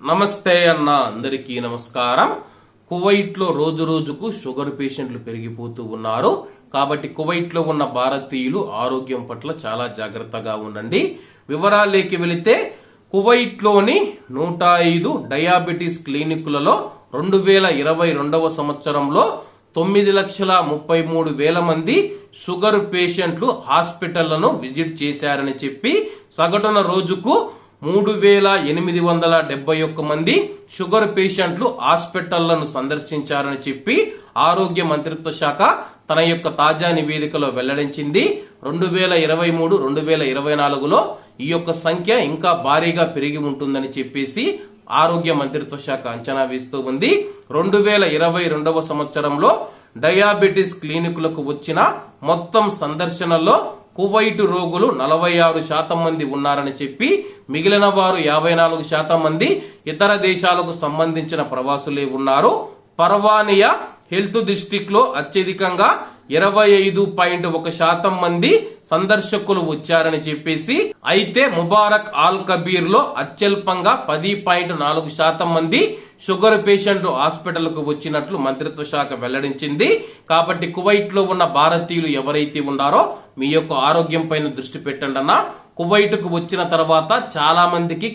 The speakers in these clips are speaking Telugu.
నమస్తే అన్న అందరికీ నమస్కారం. కువైట్లో రోజు రోజుకు షుగర్ పేషెంట్లు పెరిగిపోతూ ఉన్నారు. కాబట్టి కువైట్లో ఉన్న భారతీయులు ఆరోగ్యం పట్ల చాలా జాగ్రత్తగా ఉండండి. వివరాలేకి వెళితే కువైట్లోని నూట ఐదు డయాబెటీస్ క్లినిక్లలో రెండు వేల ఇరవై రెండవ సంవత్సరంలో తొమ్మిది లక్షల ముప్పై మూడు వేల మంది షుగర్ పేషెంట్లు హాస్పిటళ్ళను విజిట్ చేశారని చెప్పి సగటున రోజుకు మూడు వేల ఎనిమిది వందల డెబ్బై ఒక్క మంది షుగర్ పేషెంట్లు హాస్పిటళ్ళను సందర్శించారని చెప్పి ఆరోగ్య మంత్రిత్వ శాఖ తన యొక్క తాజా నివేదికలో వెల్లడించింది. రెండు వేల ఇరవై మూడు రెండు వేల ఇరవై నాలుగులో ఈ యొక్క సంఖ్య ఇంకా భారీగా పెరిగి ఉంటుందని చెప్పేసి ఆరోగ్య మంత్రిత్వ శాఖ అంచనా వేస్తూ ఉంది. రెండు వేల ఇరవై రెండవ సంవత్సరంలో డయాబెటిస్ క్లినికులకు వచ్చిన మొత్తం సందర్శనలో కువైట్ రోగులు నలభై ఆరు శాతం మంది ఉన్నారని చెప్పి మిగిలిన వారు యాభై నాలుగు శాతం మంది ఇతర దేశాలకు సంబంధించిన ప్రవాసులే ఉన్నారు. పర్వానియా హెల్త్ డిస్టిక్లో అత్యధికంగా ఇరవై ఐదు పాయింట్ ఒక శాతం మంది సందర్శకులు వచ్చారని చెప్పేసి అయితే ముబారక్ ఆల్ కబీర్లో అత్యల్పంగా పది పాయింట్ నాలుగు శాతం మంది షుగర్ పేషెంట్లు హాస్పిటల్కు వచ్చినట్లు మంత్రిత్వ శాఖ వెల్లడించింది. కాబట్టి కువైట్లో ఉన్న భారతీయులు ఎవరైతే ఉన్నారో మీ యొక్క ఆరోగ్యం పైన దృష్టి పెట్టండి అన్న కువైట్కు వచ్చిన తర్వాత చాలా మందికి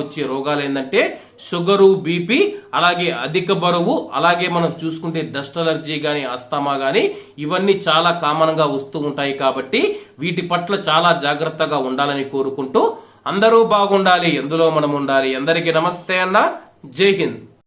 వచ్చే రోగాలు ఏంటంటే షుగరు బీపీ అలాగే అధిక బరువు అలాగే మనం చూసుకుంటే డస్ట్ అలర్జీ కానీ అస్తమా కానీ ఇవన్నీ చాలా కామన్గా వస్తూ ఉంటాయి కాబట్టి వీటి పట్ల చాలా జాగ్రత్తగా ఉండాలని కోరుకుంటూ అందరూ బాగుండాలి ఎందులో మనం ఉండాలి. అందరికీ నమస్తే అన్న. జై హింద్.